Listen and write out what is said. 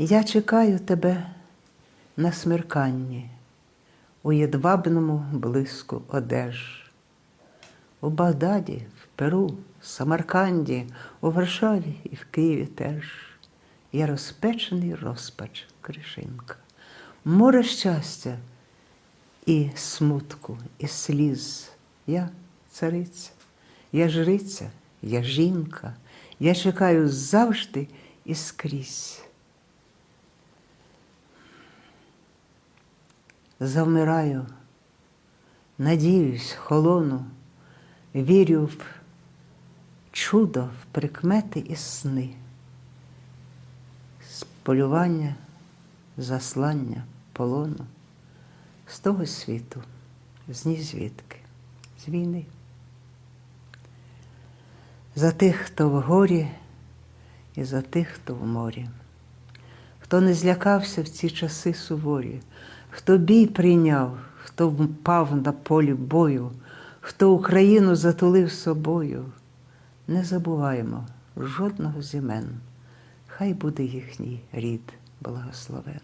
Я чекаю тебе на смерканні, у єдвабному блиску одеж, у Багдаді, в Перу, Самарканді, у Варшаві і в Києві теж. Я розпечений розпач кришинка, море щастя і смутку, і сліз. Я цариця, я жриця, я жінка, я чекаю завжди і скрізь. Завмираю, надіюсь, холону, вірю в чудо, в прикмети і сни, з полювання, заслання, полону, з того світу, з ні звідки, з війни. За тих, хто в горі, і за тих, хто в морі, хто не злякався в ці часи суворі, хто бій прийняв, хто впав на полі бою, хто Україну затулив собою, не забуваємо жодного з імен, хай буде їхній рід благословен.